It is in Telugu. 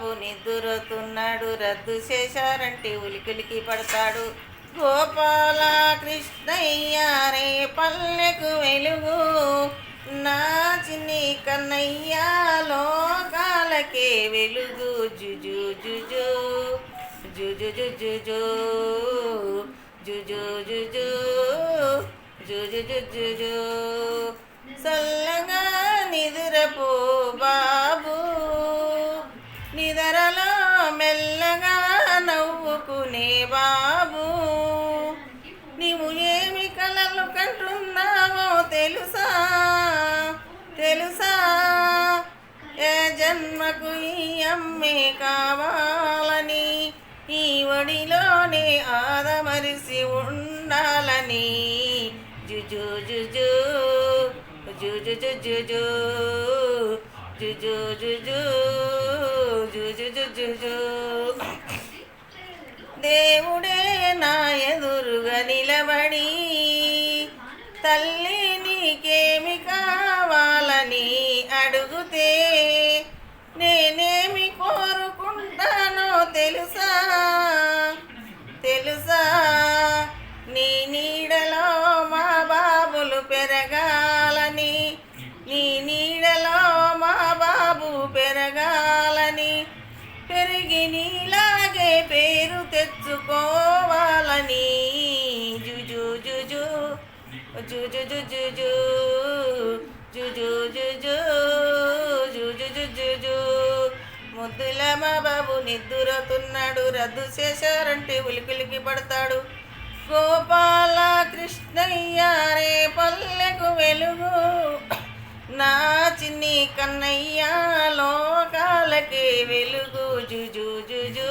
బాబు నిద్దురుతున్నాడు. రద్దు చేశారంటే ఉలికిలికి పడతాడు. గోపాల కృష్ణయ్య రే పల్లెకు వెలుగు. నా చిన్ని కన్నయ్య లోకాలకే వెలుగు. జుజు జుజు జుజు జుజు జుజు జుజు జుజు జుజు జుజు నవ్వుకునే బాబు. నీవు ఏమి కలలు కంటున్నావో తెలుసా? తెలుసా? ఏ జన్మకు ఈ అమ్మే కావాలని? ఈ ఒడిలోనే ఆదమరిసి ఉండాలని. జుజు జుజు జుజు జుజు జుజు జుజు జుజు జుజు జుజు. దేవుడే నా ఎదురుగా నిలబడి తల్లి నీకేమి కావాలని అడుగుతే నేనేమి కోరుకుంటానో తెలుసా? తెలుసా? నీ నీడలో మా బాబులు పెరగాలని నీ నీడలో మా బాబు పెరగాలని పెరిగి నీలాగే పె తెచ్చుకోవాలని జుజు జుజు జుజు జుజు జుజు జుజు జుజు జుజు ముద్దుల మా బాబు నిద్దురతున్నాడు రద్దు చేశారంటే ఉలికిలికి పడతాడు గోపాల కృష్ణయ్య రే పల్లెకు వెలుగు నా చిన్ని కన్నయ్య లోకాలకి వెలుగు జుజు జుజు